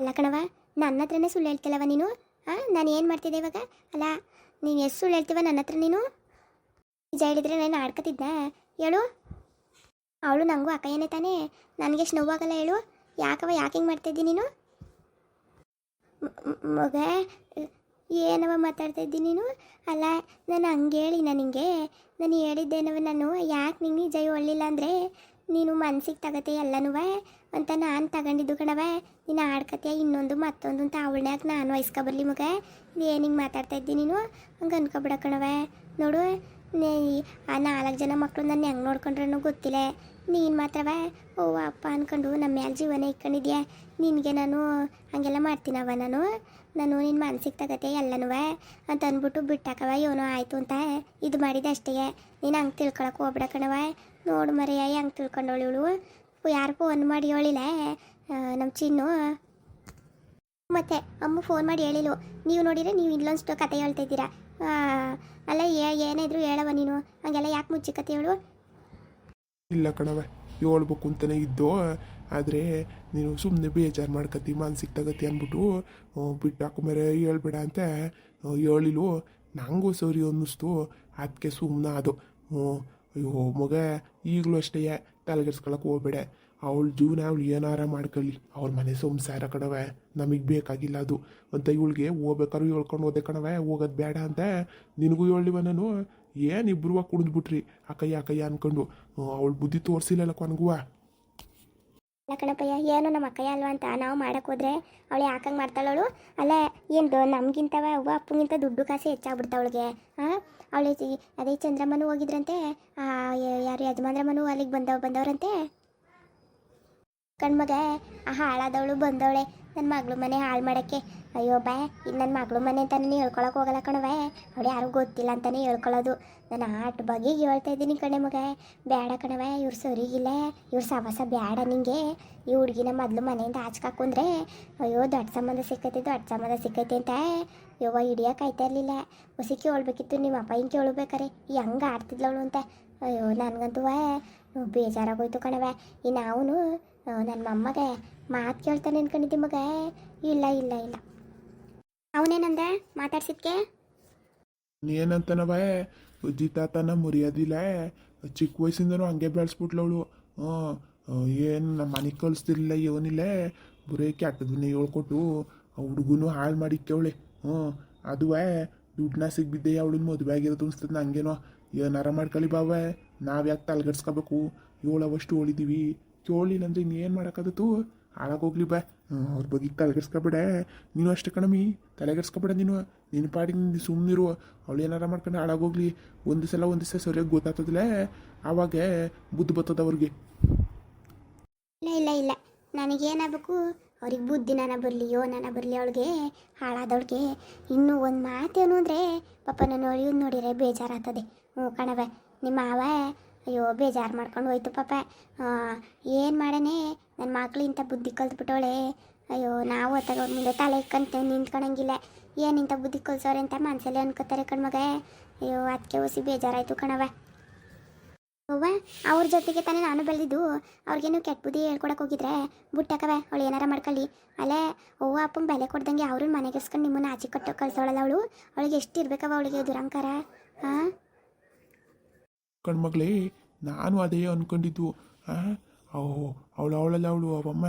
ಅಲ್ಲ ಕಣವ ನನ್ನ ಹತ್ರನೇ ಸುಳ್ಳು ಹೇಳ್ತಿಲ್ಲವ ನೀನು? ಹಾಂ ನಾನು ಏನು ಮಾಡ್ತಿದ್ದೆ ಇವಾಗ? ಅಲ್ಲ, ನೀನು ಎಷ್ಟು ಸುಳ್ಳು ಹೇಳ್ತೀವ ನನ್ನ ಹತ್ರ ನೀನು? ನಿಜ ಹೇಳಿದ್ರೆ ನಾನು ಆಡ್ಕೊತಿದ್ದೆ ಹೇಳು. ಅವಳು ನನಗೂ ಅಕ್ಕಯ್ಯನೇ ತಾನೇ. ನನಗೆ ನೋವಾಗಲ್ಲ ಹೇಳು. ಯಾಕವ ಯಾಕೆ ಹಿಂಗೆ ಮಾಡ್ತಿದ್ದಿ ನೀನು? ಮಗ ಏನವ ಮಾತಾಡ್ತಾ ಇದ್ದೀನಿ ನೀನು? ಅಲ್ಲ, ನಾನು ಹಂಗೆ ಹೇಳಿ ನನಗೆ ನಾನು ಹೇಳಿದ್ದೇನವ ನಾನು. ಯಾಕೆ ನಿಂಗೆ ನಿಜ ಒಳ್ಳಿಲ್ಲ ಅಂದರೆ? ನೀನು ಮನ್ಸಿಗೆ ತಗತೆ ಎಲ್ಲನೂ ಅಂತ ನಾನು ತಗೊಂಡಿದ್ದು ಕಣವ ನೀನು ಆಡ್ಕತೆ ಇನ್ನೊಂದು ಮತ್ತೊಂದು ಅಂತ ಅವಳನ್ಯಾಕ ನಾನು ವಯಸ್ಕೊಬರ್ಲಿ ಮಗ. ಏನು ಹಿಂಗೆ ಮಾತಾಡ್ತಾ ಇದ್ದಿ ನೀನು? ಹಂಗೆ ಅನ್ಕೊಬಿಡ ಕಣವ ನೋಡು ನೇ, ಆ ನಾಲ್ಕು ಜನ ಮಕ್ಕಳು ನನ್ನ ಹೆಂಗೆ ನೋಡ್ಕೊಂಡ್ರೂ ಗೊತ್ತಿಲ್ಲ. ನೀನು ಮಾತ್ರವ? ಓ, ಅಪ್ಪ ಅನ್ಕೊಂಡು ನಮ್ಮ ಮ್ಯಾಲೆ ಜೀವನ ಇಟ್ಕೊಂಡಿದ್ಯಾ? ನಿನಗೆ ನಾನು ಹಂಗೆಲ್ಲ ಮಾಡ್ತೀನವ ನಾನು? ನಾನು ನಿನ್ನ ಮನ್ಸಿಗೆ ತಗತೆ ಎಲ್ಲನೂ ಅಂತ ಅಂದ್ಬಿಟ್ಟು ಬಿಟ್ಟಾಕವ, ಏನೋ ಆಯಿತು ಅಂತ ಇದು ಮಾಡಿದೆ ಅಷ್ಟೇ. ನೀನು ಹಂಗೆ ತಿಳ್ಕೊಳಕ್ಕೆ ಹೋಗ್ಬಿಡ ಕಣವ ನೋಡು ಮರೆಯ, ಹಂಗೆ ತಿಳ್ಕೊಂಡವಳು ಇವಳು? ಯಾರು ಫೋನ್ ಮಾಡಿ ಹೇಳಿಲ್ಲ ನಮ್ಮ ಚಿನ್ನು. ಮತ್ತೆ ಅಮ್ಮ ಫೋನ್ ಮಾಡಿ ಹೇಳಿಲ್ಲು ನೀವು ನೋಡಿದರೆ ನೀವು ಇಲ್ಲೊಂದು ಕತೆ ಹೇಳ್ತಾ ಇದ್ದೀರಾ. ಅಲ್ಲ ಏನಿದ್ರು ಹೇಳವ ನೀನು. ಹಂಗೆಲ್ಲ ಯಾಕೆ ಮುಚ್ಚಿ ಕತೆ ಹೇಳು ಇಲ್ಲ ಕಣವ ಹೇಳ್ಬೇಕು ಅಂತಲೇ ಇದ್ದೋ ಆದರೆ ನೀನು ಸುಮ್ಮನೆ ಬೇಜಾರು ಮಾಡ್ಕತಿ ಮನ್ಸಿಗೆ ತಗತಿ ಅಂದ್ಬಿಟ್ಟು ಬಿಟ್ಟು ಮೇರೆ ಹೇಳ್ಬೇಡ ಅಂತ ಆ, ಹೇಳಿಲು ನಂಗೂ ಸರಿ ಅನ್ನಿಸ್ತು. ಅದಕ್ಕೆ ಸುಮ್ಮನೆ ಅದು ಅಯ್ಯೋ ಮಗ ಈಗಲೂ ಅಷ್ಟೇ ತಲೆಗೆಡ್ಸ್ಕೊಳಕ್ಕೆ ಹೋಗ್ಬೇಡ. ಅವಳ ಜೀವನ ಅವಳು ಏನಾರ ಮಾಡ್ಕೊಳ್ಳಿ. ಅವ್ರ ಮನೆ ಸಂಸಾರ ಕಣವೆ ನಮಗೆ ಬೇಕಾಗಿಲ್ಲ ಅದು. ಅಂತ ಇವಳಿಗೆ ಹೋಗ್ಬೇಕಾದ್ರೂ ಹೇಳ್ಕೊಂಡು ಹೋದೆ ಕಣವೆ ಹೋಗೋದು ಬೇಡ ಅಂತ ನಿನಗೂ ಹೇಳಿವ ನಾನು. ಏನು ಇಬ್ರು ಕುಡಿದ್ಬಿಟ್ರಿ ಅಕ್ಕಯ್ಯ ಅಕ್ಕಯ್ಯ ಅನ್ಕೊಂಡು. ಅವಳು ಬುದ್ಧಿ ತೋರಿಸಿಲ್ಲಲ್ಲ ಕೊನಗುವ ಅಲ್ಲ ಕಣಪ್ಪಯ್ಯ, ಏನು ನಮ್ಮ ಅಕ್ಕಯ್ಯ ಅಲ್ವಾ ಅಂತ ನಾವು ಮಾಡಕ್ಕೆ ಹೋದ್ರೆ ಅವಳು ಯಾಕಂಗೆ ಮಾಡ್ತಾಳವಳು ಅಲ್ಲ ಏನು ನಮಗಿಂತವ ಅವ್ವ ಅಪ್ಪಗಿಂತ ದುಡ್ಡು ಕಾಸೆ ಹೆಚ್ಚಾಗ್ಬಿಡ್ತಾವಳಿಗೆ ಹಾಂ ಅವಳು ಅದೇ ಚಂದ್ರಮ್ಮನೂ ಹೋಗಿದ್ರಂತೆ. ಯಾರು ಯಜಮಾನ್ರಮ್ಮನೂ ಅಲ್ಲಿಗೆ ಬಂದವ, ಬಂದವ್ರಂತೆ. ಕಣ್ಮಗ ಆ ಹಾಳಾದವಳು ಬಂದವಳೆ. ನನ್ನ ಮಗಳು ಮನೆ ಹಾಳು ಮಾಡೋಕ್ಕೆ. ಅಯ್ಯೋ ಬಾ ಇದು ನನ್ನ ಮಗಳು ಮನೆ ಅಂತ ನಾನು ಹೇಳ್ಕೊಳಕ್ಕೆ ಹೋಗಲ್ಲ ಕಣವೇ ಅವಳು ಯಾರು ಗೊತ್ತಿಲ್ಲ ಅಂತಾನೆ ಹೇಳ್ಕೊಳ್ಳೋದು ನಾನು ಆಟ ಬಗ್ಗೆ ಹೇಳ್ತಾ ಇದ್ದೀನಿ ಕಣೆ ಮಗ. ಬೇಡ ಕಣವೇ ಇವ್ರು ಸರಿಗಿಲ್ಲ ಇವ್ರ ಸವಾಸ ಬೇಡ ನಿಂಗೆ. ಈ ಹುಡುಗಿನ ಮೊದಲು ಮನೆಯಿಂದ ಆಚ್ಕಾಕೊಂಡ್ರೆ ಅಯ್ಯೋ ದೊಡ್ಡ ಸಂಬಂಧ ಸಿಕ್ಕೈತೆ, ದೊಡ್ಡ ಸಂಬಂಧ ಸಿಕ್ಕೈತೆ ಅಂತ. ಯವ್ವ ಹಿಡಿಯೋಕೆ ಆಯ್ತಾ ಇರಲಿಲ್ಲ. ಹೊಸಿ ಕೇಳ್ಬೇಕಿತ್ತು ನಿಮ್ಮ ಅಪ್ಪ ಹಿಂಗೆ ಕೇಳ್ಬೇಕಾರೆ. ಹೆಂಗೆ ಆಡ್ತಿದ್ಲವಳು ಅಂತ. ಅಯ್ಯೋ ನನಗಂತೂ ಬೇಜಾರಾಗೋಯ್ತು ಕಣವೇ ಇನ್ನು ನಾವು ನನ್ನ ಮೊಮ್ಮಗೆ ಮಾತು ಕೇಳ್ತಾನೆ ಅನ್ಕೊಂಡಿದ್ದೆ ಮಗ. ಇಲ್ಲ ಇಲ್ಲ ಇಲ್ಲ. ಅವನೇನಂದ ಮಾತಾಡ್ಸಿದ್ಕೆ? ಏನಂತನವ? ಅಜ್ಜಿ ತಾತನ ಮುರಿಯೋದಿಲ್ಲ. ಚಿಕ್ಕ ವಯಸ್ಸಿಂದನೂ ಹಂಗೆ ಬೆಳೆಸ್ಬಿಟ್ಲವಳು. ಹಾಂ ಏನು ನಮ್ಮ ಮನೆಗೆ ಕಳಿಸ್ತಿರ್ಲಿಲ್ಲ ಏನಿಲ್ಲ. ಬರೀ ಕೆಟ್ಟದನ್ನೇ ಹೇಳ್ಕೊಟ್ಟು ಆ ಹಾಳ್ ಮಾಡಿಕ್ಕವಳೆ. ಹ್ಞೂ ಅದುವೇ ದುಡ್ಡನ್ನ ಸಿಗ್ಬಿದ್ದೆ ಅವಳನ್ನ ಮದುವೆ ಆಗಿರೋದು ಅನ್ಸ್ತದೆ ನಂಗೇನೋ. ಏನಾರ ಮಾಡ್ಕೊಳ್ಳಿ ಬಾವೆ. ನಾವು ಯಾಕೆ ತಲೆಗಡ್ಸ್ಕೋಬೇಕು ಏಳವಷ್ಟು ಹೇಳಿದೀವಿ. ಕೇಳಿಲ್ಲ ಅಂದ್ರೆ ಇನ್ನೇನು ಮಾಡೋಕ್ಕಾಗತ್ತು ಹಾಳಾಗೋಗ್ಲಿ ಬಾ. ಅವ್ರ ಬಗ್ಗೆ ತಲೆಗೆಡ್ಸ್ಕೊಬೇಡ ನೀನು ಅಷ್ಟೇ ಕಣಮಿ ತಲೆಗೆಡ್ಸ್ಕೊಬೇಡ ನೀನು. ನಿನ್ನ ಪಾಡಿಗೆ ನಿನ್ನ ಸುಮ್ಮನಿರು ಅವಳು ಏನಾರ ಮಾಡ್ಕೊಂಡು ಹಾಳಾಗೋಗ್ಲಿ ಒಂದು ಸಲ ಒಂದು ದಿವಸ ಸರಿಯಾಗಿ ಗೊತ್ತಾಗ್ತದಿಲ್ಲ. ಆವಾಗ ಬುದ್ಧಿ ಬರ್ತದ ಅವ್ರಿಗೆ. ಇಲ್ಲ ಇಲ್ಲ ಇಲ್ಲ. ನನಗೇನಾಗಬೇಕು? ಅವ್ರಿಗೆ ಬುದ್ಧಿ ನನ ಬರಲಿ ಯೋ ನನ ಬರಲಿ ಅವಳಿಗೆ. ಹಾಳಾದವಳಿಗೆ. ಇನ್ನೂ ಒಂದು ಮಾತೇನು ಅಂದರೆ ಪಾಪ ನಾನು ನೋಡಿರೆ ಬೇಜಾರಾಗ್ತದೆ. ಹ್ಞೂ ಕಣವೆ ನಿಮ್ಮ ಮಾವ ಅಯ್ಯೋ, ಬೇಜಾರು ಮಾಡ್ಕೊಂಡು ಹೋಯ್ತು ಪಾಪ. ಏನು ಮಾಡನೆ ನನ್ನ ಮಕ್ಳು ಇಂಥ ಬುದ್ಧಿ ಕಲ್ತ್ಬಿಟ್ಟವಳೆ. ಅಯ್ಯೋ, ನಾವು ಹೊತ್ತಾಗ ಅವ್ರ ಮುಂದೆ ತಲೆ ಇಕ್ಕಂತ, ನಿಂತ್ಕೊಳಂಗಿಲ್ಲ. ಏನು ಇಂಥ ಬುದ್ಧಿ ಕಲ್ಸೋರೆ ಅಂತ ಮನಸ್ಸಲ್ಲಿ ಅನ್ಕೋತಾರೆ ಕಣ್ಮಗ. ಅಯ್ಯೋ ಅದಕ್ಕೆ ಹೊಸಿ ಬೇಜಾರಾಯಿತು ಕಣವ ಅವ್ವ, ಅವ್ರ ಜೊತೆಗೆ ತಾನೇ ನಾನು ಬೆಳೆದಿದ್ದು. ಅವ್ರಿಗೇನು ಕೆಟ್ಟ ಬುದ್ಧಿ ಹೇಳ್ಕೊಡಕ್ಕೆ ಹೋಗಿದ್ರೆ ಬುಟ್ಟಕವ ಅವಳು ಏನಾರ ಮಾಡ್ಕೊಳ್ಳಿ. ಅಲ್ಲೇ, ಅವ್ವ ಅಪ್ಪನ ಬೆಲೆ ಕೊಡ್ದಂಗೆ ಅವ್ರನ್ನ ಮನೆಗೆಸ್ಕೊಂಡು ನಿಮ್ಮನ್ನ ಆಚೆ ಕಟ್ಟೋ ಕಳ್ಸೋಳಲ್ಲ ಅವಳು. ಅವಳಿಗೆ ಎಷ್ಟು ಇರ್ಬೇಕವ ಅವಳಿಗೆ ದುರಂಕಾರ ಹಾಂ ಕಣ್ಮಗಳೇ, ನಾನು ಅದೇ ಅನ್ಕೊಂಡಿದ್ದು. ಅವಳು ಅವಳಲ್ಲ ಅವಳು, ಅವಮ್ಮ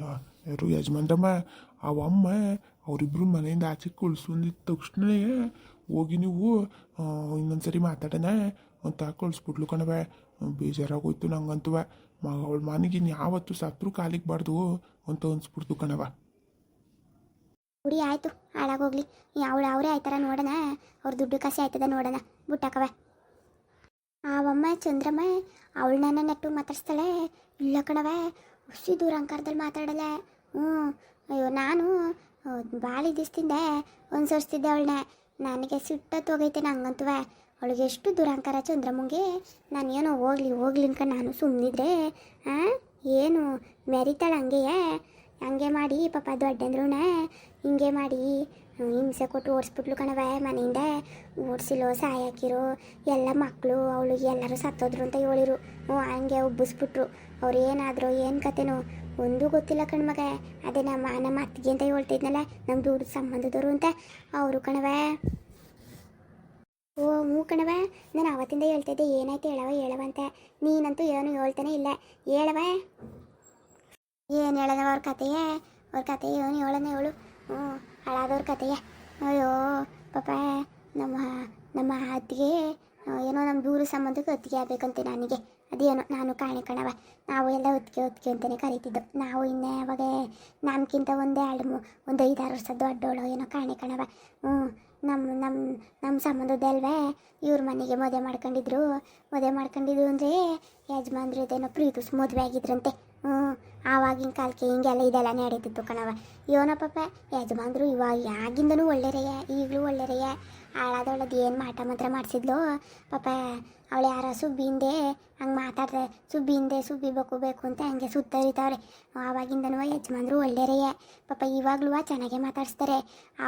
ಯಾರು ಯಜಮಾನ್ರಮ್ಮ, ಅವಮ್ಮ ಅವರಿಬ್ಬರು ಮನೆಯಿಂದ ಆಚೆ ಕುಳ್ಸ್ಕೊಂಡಿದ್ದ ತಕ್ಷಣವೇ ಹೋಗಿ ನೀವು ಇನ್ನೊಂದ್ಸರಿ ಮಾತಾಡೋಣ ಅಂತ ಕಳಿಸ್ಬಿಟ್ಲು ಕಣವ ಬೇಜಾರಾಗೋಯ್ತು ನಂಗಂತವ ಅವಳ ಮನೆಗೆ ಯಾವತ್ತು ಸತ್ರು ಕಾಲಿಗೆ ಬಾರ್ದು ಅಂತ ಅನ್ಸ್ಬಿಡ್ತು ಕಣವ ಹುಡಿ, ಆಯಿತು ಹಾಳಾಗೋಗ್ಲಿ ಅವಳು ಅವರೇ ಆಯ್ತಾರ ನೋಡೋಣ. ಅವ್ರ ದುಡ್ಡು ಕಾಸೆ ಆಯ್ತದ ನೋಡೋಣ. ಬುಟ್ಟಕವೆ ಆವಮ್ಮ ಚಂದ್ರಮ್ಮ ಅವಳನ್ನ ನೆಟ್ಟು ಮಾತಾಡ್ಸ್ತಾಳೆ. ಇಲ್ಲ ಕಣವೆ ಹುಸಿ ದೂರಂಕಾರದಲ್ಲಿ ಮಾತಾಡಲೆ. ಹ್ಞೂ ಅಯ್ಯೋ, ನಾನು ಭಾಳ ದಿವಸದಿಂದ ಅನ್ಸರ್ಸ್ತಿದ್ದೆ ಅವಳನ್ನ ನನಗೆ ಸಿಟ್ಟತ್ತು ಹೋಗೈತೆ ನಂಗಂತುವೆ ಅವಳಿಗೆ ಎಷ್ಟು ದುರಂಕಾರ ಚಂದ್ರಮ್ಮಂಗೆ ನಾನು ಏನೋ ಹೋಗ್ಲಿ ಹೋಗ್ಲಿ ಅನ್ಕೊಂಡು ನಾನು ಸುಮ್ಮನಿದ್ರೆ ಏನು, ಮೆರಿತಾಳೆ ಹಂಗೆಯೇ. ಹಂಗೆ ಮಾಡಿ, ಪಾಪ ದೊಡ್ಡಂದ್ರೂನ ಹಿಂಗೆ ಮಾಡಿ ಹಿಂಸೆ ಕೊಟ್ಟು ಓಡಿಸ್ಬಿಟ್ಲು ಕಣವ ಮನೆಯಿಂದ. ಓಡಿಸಿಲೋ, ಸಾಯಾಕಿರೋ, ಎಲ್ಲ ಮಕ್ಕಳು ಅವಳಿಗೆ ಎಲ್ಲರೂ ಸತ್ತೋದ್ರು ಅಂತ ಹೇಳಿರು. ಹ್ಞೂ ಹಂಗೆ ಉಬ್ಬಿಸ್ಬಿಟ್ರು. ಅವ್ರು ಏನಾದರೂ, ಏನು ಕತೆನೋ, ಒಂದೂ ಗೊತ್ತಿಲ್ಲ ಕಣ್ಮಗ. ಅದೇ ನಮ್ಮ ನಮ್ಮ ಅತ್ತಿಗೆ ಅಂತ ಹೇಳ್ತಿದ್ನಲ್ಲ, ನಮ್ಮ ದುಡ್ಡು ಸಂಬಂಧದವರು ಅಂತ. ಅವರು ಕಣವ ಓ, ಹ್ಞೂ ಕಣವ ನಾನು ಅವತ್ತಿಂದ ಹೇಳ್ತಿದ್ದೆ, ಏನಾಯ್ತು ಹೇಳವ ಹೇಳವ ಅಂತ. ನೀನಂತೂ ಏನು ಹೇಳ್ತಾನೆ ಇಲ್ಲ. ಹೇಳವ ಏನು ಹೇಳದ ಅವ್ರ ಕತೆಯೇ? ಅವ್ರ ಕತೆ ಏನು ಹೇಳೋಣ ಹೇಳು. ಹ್ಞೂ, ಹಾಳಾದವ್ರ ಕತೆಯೇ. ಅಯ್ಯೋ, ಪಾಪ ನಮ್ಮ ನಮ್ಮ ಅತ್ತಿಗೆ ಏನೋ ನಮ್ಮ ದೂರ ಸಂಬಂಧಕ್ಕೆ ಒತ್ತಿಗೆ ಆಗ್ಬೇಕಂತೆ ನನಗೆ. ಅದೇನೋ, ನಾನು ಕಾಣೆ ಕಣವ ನಾವು ಎಲ್ಲ ಒತ್ತಿಗೆ ಒತ್ತಿಗೆ ಅಂತಲೇ ಕರಿತಿದ್ದು. ನಾವು ಇನ್ನೇ ಅವಾಗ ನಮ್ಗಿಂತ ಒಂದೇ ಎರಡು ಒಂದು ಐದಾರು ವರ್ಷ ದೊಡ್ಡೋಳು ಏನೋ ಕಾಣೆ ಕಣವ ಹ್ಞೂ ನಮ್ಮ ನಮ್ಮ ನಮ್ಮ ಸಂಬಂಧದಲ್ವೇ ಇವ್ರ ಮನೆಗೆ ಮದುವೆ ಮಾಡ್ಕೊಂಡಿದ್ರು. ಮದುವೆ ಮಾಡ್ಕೊಂಡಿದ್ರು ಅಂದರೆ ಯಜಮಾನ್ರು ಇದೇನೋ ಪ್ರೀತಿಸ್ ಮದುವೆ ಆಗಿದ್ರಂತೆ. ಆವಾಗಿನ ಕಾಲಕ್ಕೆ ಹಿಂಗೆಲ್ಲ ಇದೆಲ್ಲ ನಡೀತಿತ್ತು ಕಣವ ಇವನ ಪಾಪ ಯಜಮಾನ್ರು ಇವಾಗ ಯಾಗಿಂದನೂ ಒಳ್ಳೆರೆಯ, ಈಗಲೂ ಒಳ್ಳೆರೆಯ. ಹಾಳಾದೊಳದು ಏನು ಮಾಟ ಮಾತ್ರ ಮಾಡಿಸಿದ್ಲು ಪಾಪ ಅವಳು ಯಾರ ಸುಬ್ಬಿಂದೆ ಹಂಗೆ ಮಾತಾಡ್ದೆ, ಸುಬ್ಬಿಂದೆ, ಸುಬ್ಬಿ ಬೇಕು ಬೇಕು ಅಂತ ಹಂಗೆ ಸುತ್ತರಿತಾವ್ರೆ. ಆವಾಗಿಂದನೂ ಯಜಮಾನ್ರು ಒಳ್ಳೆರೆಯ. ಪಾಪ ಇವಾಗಲೂ ಚೆನ್ನಾಗೆ ಮಾತಾಡಿಸ್ತಾರೆ.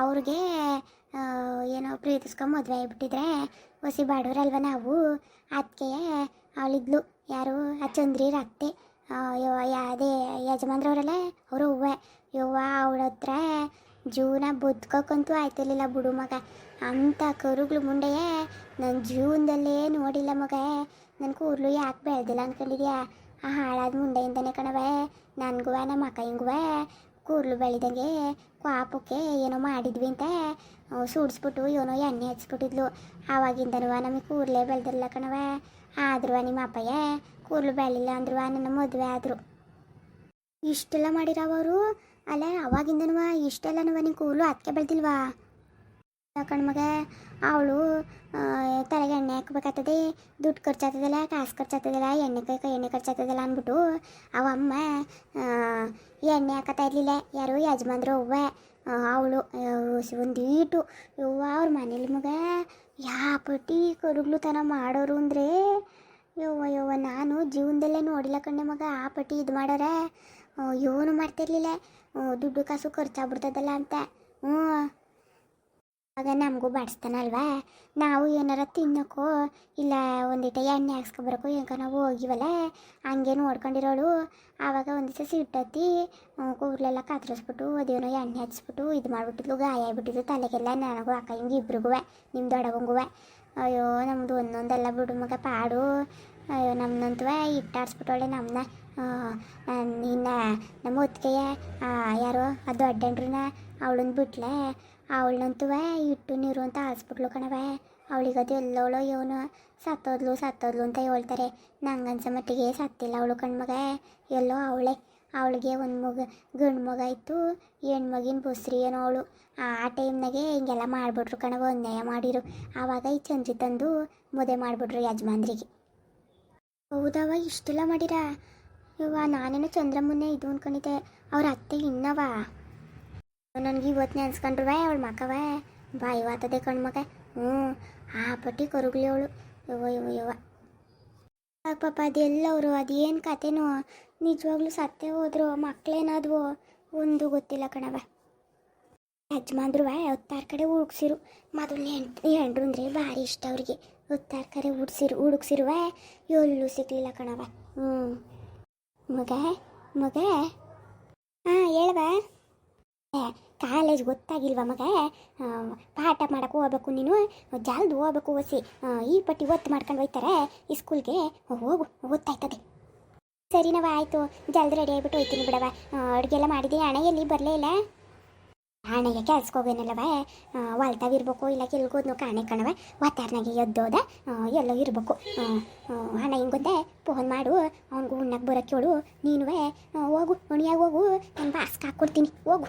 ಅವ್ರಿಗೆ ಏನೋ ಪ್ರೀತಿಸ್ಕೊಂಡು ಮದುವೆ ಆಗಿಬಿಟ್ಟಿದ್ರೆ ಹೊಸಿ ಬಾಡೋರಲ್ವ ನಾವು. ಅದಕ್ಕೆ ಅವಳಿದ್ಲು. ಯಾರು? ಆ ಚಂದ್ರಿ ಅತ್ತೆ ಯಾದೇ ಯಜಮಾನ್ರವರಲ್ಲ? ಅವರು ಹೂವೆ ಯವ್ವ, ಅವಳ ಹತ್ರ ಜೀವನ ಬದುಕೋಕ್ಕಂತೂ ಆಯ್ತಿರ್ಲಿಲ್ಲ ಬಿಡು ಮಗ. ಅಂಥ ಕರುಗಳು ಮುಂಡೆಯೇ ನನ್ನ ಜೀವನದಲ್ಲೇ ನೋಡಿಲ್ಲ ಮಗ. ನನ್ನ ಕೂರ್ಲು ಯಾಕೆ ಬೆಳೆದಿಲ್ಲ ಅನ್ಕೊಂಡಿದ್ಯಾ? ಆ ಹಾಳಾದ ಮುಂಡೆಯಿಂದನೇ ಕಣವೆ ನನಗೂ ನಮ್ಮ ಹಿಂಗುವ ಕೂರ್ಲು ಬೆಳೆದಂಗೆ ಕ್ವಾಪಕ್ಕೆ ಏನೋ ಮಾಡಿದ್ವಿ ಅಂತ ಸುಡಿಸ್ಬಿಟ್ಟು ಏನೋ ಎಣ್ಣೆ ಹಚ್ಬಿಟ್ಟಿದ್ಲು. ಆವಾಗಿಂದನೂ ನಮಗೆ ಕೂರ್ಲೇ ಬೆಳೆದಿರಲ್ಲ ಕಣವ ಆದ್ರೂ ನಿಮ್ಮ ಅಪ್ಪಯ್ಯ ಕೂರ್ಲು ಬೆಳಿಲ್ಲ ಅಂದ್ರು, ನನ್ನ ಮದುವೆ ಆದರು. ಇಷ್ಟೆಲ್ಲ ಮಾಡಿರವರು ಅಲ್ಲ, ಅವಾಗಿಂದನವ ಇಷ್ಟೆಲ್ಲ ನಿನ್ನ ಕೂದಲು ಅದಕ್ಕೆ ಬೆಳೆದಿಲ್ವಾ? ಕಣ್ಮಗ ಅವಳು ತಲೆಗೆ ಎಣ್ಣೆ ಹಾಕ್ಬೇಕಾಗ್ತದೆ, ದುಡ್ಡು ಖರ್ಚಾಗ್ತದಲ್ಲ, ಕಾಸು ಖರ್ಚಾಗ್ತದಲ್ಲ, ಎಣ್ಣೆ ಕೈ ಎಣ್ಣೆ ಖರ್ಚಾಗ್ತದಲ್ಲ ಅಂದ್ಬಿಟ್ಟು ಅವಮ್ಮ ಎಣ್ಣೆ ಹಾಕತ್ತಾ ಇರಲಿಲ್ಲ. ಯಾರು ಯಜಮಾನ್ರು ಅವ್ವ ಅವಳು ಒಂದೀಟು ಯವ್ವ, ಅವ್ರ ಮನೇಲಿ ಮಗ ಯಾಪಟ್ಟಿ ಪಟ್ಟಿ ತನ ಮಾಡೋರು ಅಂದರೆ? ಯವ್ವ ಯವ್ವ, ನಾನು ಜೀವನದಲ್ಲೇ ನೋಡಿಲ್ಲ ಕಣ್ಣೆ ಮಗ ಆ ಪಟ್ಟಿ ಇದು ಮಾಡೋರ? ಇವನು ಮಾಡ್ತಿರ್ಲಿಲ್ಲ. ದುಡ್ಡು ಕಾಸು ಖರ್ಚಾಗ್ಬಿಡ್ತದಲ್ಲ ಅಂತ. ಹ್ಞೂ ಆಗ ನಮಗೂ ಬಡಿಸ್ತಾನಲ್ವಾ? ನಾವು ಏನಾರ ತಿನ್ನೋಕೋ ಇಲ್ಲ ಒಂದಿಟ ಎಣ್ಣೆ ಹಾಕ್ಸ್ಕೊಬರಕೋ ಏನಕ ನಾವು ಹೋಗಿವಲ್ಲ, ಹಂಗೆ ನೋಡ್ಕೊಂಡಿರೋಳು. ಆವಾಗ ಒಂದು ದಿವಸ ಸಿಟ್ಟತ್ತಿ ಕೂದಲೆಲ್ಲ ಕತ್ತರಿಸ್ಬಿಟ್ಟು, ಅದೇನೋ ಎಣ್ಣೆ ಹಚ್ಬಿಟ್ಟು, ಇದು ಮಾಡಿಬಿಟ್ಟಿದ್ಲು, ಗಾಯ ಆಗ್ಬಿಟ್ಟಿದ್ಲು, ತಲೆಗೆಲ್ಲ ನನಗೂ ಅಕ್ಕ ಹಿಂಗೆ ಇಬ್ರಿಗೂ ನಿಮ್ಮ ದೊಡ್ಡವಂಗೂ ಅಯ್ಯೋ ನಮ್ಮದು ಒಂದೊಂದೆಲ್ಲ ಬಿಡು ಮಗ, ಪಾಡು. ಅಯ್ಯೋ ನಮ್ಮನ್ನಂತೂ ಇಟ್ಟಾಡ್ಸ್ಬಿಟ್ಟವಳೆ ನಮ್ಮನ್ನ ಇನ್ನು ನಮ್ಮ ಒತ್ತಿಗೆಯ ಯಾರೋ, ಆ ದೊಡ್ಡಣ್ರನ್ನ ಅವಳನ್ನ ಬಿಟ್ಲೆ ಅವಳನ್ನಂತೂ ಇಟ್ಟು ನೀರು ಅಂತ ಆಳಿಸ್ಬಿಟ್ಲು ಕಣವೆ. ಅವಳಿಗದು ಎಲ್ಲವಳು ಇವನು ಸತ್ತೋದ್ಲು ಸತ್ತೋದ್ಲು ಅಂತ ಹೇಳ್ತಾರೆ. ನಂಗನ್ಸ ಮಟ್ಟಿಗೆ ಸತ್ತಿಲ್ಲ ಅವಳು ಕಣ್ಮಗ. ಎಲ್ಲೋ ಅವಳೆ. ಅವಳಿಗೆ ಒಂದು ಮಗ, ಗಂಡು ಮಗ ಇತ್ತು ಹೆಣ್ಮಗಿನ ಬುಸ್ರಿ ಏನೋ ಅವಳು. ಆ ಟೈಮ್ನಾಗೆ ಹಿಂಗೆಲ್ಲ ಮಾಡಿಬಿಟ್ರು ಕಣವ, ಅನ್ಯಾಯ ಮಾಡಿರು. ಆವಾಗ ಈ ಚಂದ್ರಿ ತಂದು ಮುದೆ ಮಾಡಿಬಿಟ್ರು ಯಜಮಾನ್ರಿಗೆ. ಹೌದವ ಇಷ್ಟೆಲ್ಲ ಮಾಡಿರ? ಇವ ನಾನೇನೋ ಮುನ್ನೆ ಇದು ಅಂದ್ಕೊಂಡಿದ್ದೆ ಅವ್ರ ಅತ್ತೆ ಇನ್ನವ. ನನಗೆ ಇವತ್ತನೇ ನೆನ್ಸ್ಕೊಂಡ್ರುವೆ ಅವಳು ಮಕವ ಬಾಯಿ ವಾತದೆ ಕಣ್ಮಗ ಹ್ಞೂ, ಆ ಪಟ್ಟಿ ಕರುಗ್ಲಿ ಅವಳು. ಯವ್ವ ಯವ್ವ ಯವ್ವ. ಪಾಪ ಅದೆಲ್ಲವರು ಅದೇನು ಕತೆನೋ. ನಿಜವಾಗ್ಲೂ ಸತ್ತೇ ಹೋದ್ರು ಮಕ್ಕಳೇನಾದ್ವು ಒಂದು ಗೊತ್ತಿಲ್ಲ ಕಣವ ಯಜಮಾನ್ರುವೆ ಹೊತ್ತಾರ ಕಡೆ ಹುಡುಕ್ಸಿರು. ಮೊದಲನೇ ಹೆಣ್ಣು ಹೆಂಡ್ರು ಅಂದರೆ ಭಾರಿ ಇಷ್ಟ ಅವ್ರಿಗೆ. ಹೊತ್ತಾರ ಕಡೆ ಹುಡ್ಸಿರು ಹುಡುಕ್ಸಿರುವೆ ಎಲ್ಲೂ ಸಿಗ್ಲಿಲ್ಲ ಕಣವ ಹ್ಞೂ. ಮಗ ಮಗ. ಹಾಂ ಹೇಳವ ಕಾಲೇಜ್ ಗೊತ್ತಾಗಿಲ್ವ ಮಗ? ಪಾಠ ಮಾಡಕ್ಕೆ ಹೋಗ್ಬೇಕು ನೀನು, ಜಾಲ್ದು ಹೋಗ್ಬೇಕು ಓಸಿ ಈ ಪಟ್ಟಿ ಒತ್ತು ಮಾಡ್ಕೊಂಡು ಹೋಯ್ತಾರೆ, ಈ ಸ್ಕೂಲ್ಗೆ ಹೋಗು ಗೊತ್ತಾಯ್ತದೆ ಸರಿನವ ಆಯಿತು, ಜಲ್ದಿ ರೆಡಿ ಆಗಿಬಿಟ್ಟು ಹೋಯ್ತೀನಿ ಬಿಡವ ಅಡುಗೆ ಎಲ್ಲ ಮಾಡಿದೆ ಹಣ ಎಲ್ಲಿ ಬರಲೇ ಇಲ್ಲ? ಹಣೆಗೆ ಕೆಲ್ಸಕ್ಕೆ ಹೊಲ್ತಾವ ಇರ್ಬೇಕು, ಇಲ್ಲ ಕೆಲ್ಗೋದ್ನು ಕಾಣೆ ಕಣವ ವಾತಾವರಣಗೆ ಎದ್ದೋದ ಎಲ್ಲ ಇರಬೇಕು. ಹಣ ಹಿಂಗೊಂದೆ ಫೋನ್ ಮಾಡು, ಅವ್ನಿಗೂ ಉಣ್ಣಕ್ಕೆ ಬರೋಕ್ಕೆ ಹೇಳು ನೀನುವೆ ಹೋಗು ಮಣಿಯಾಗ ಹೋಗು, ನಾನು ಬಾಸ್ಕ್ ಹಾಕ್ಕೊಡ್ತೀನಿ. ಹೋಗು.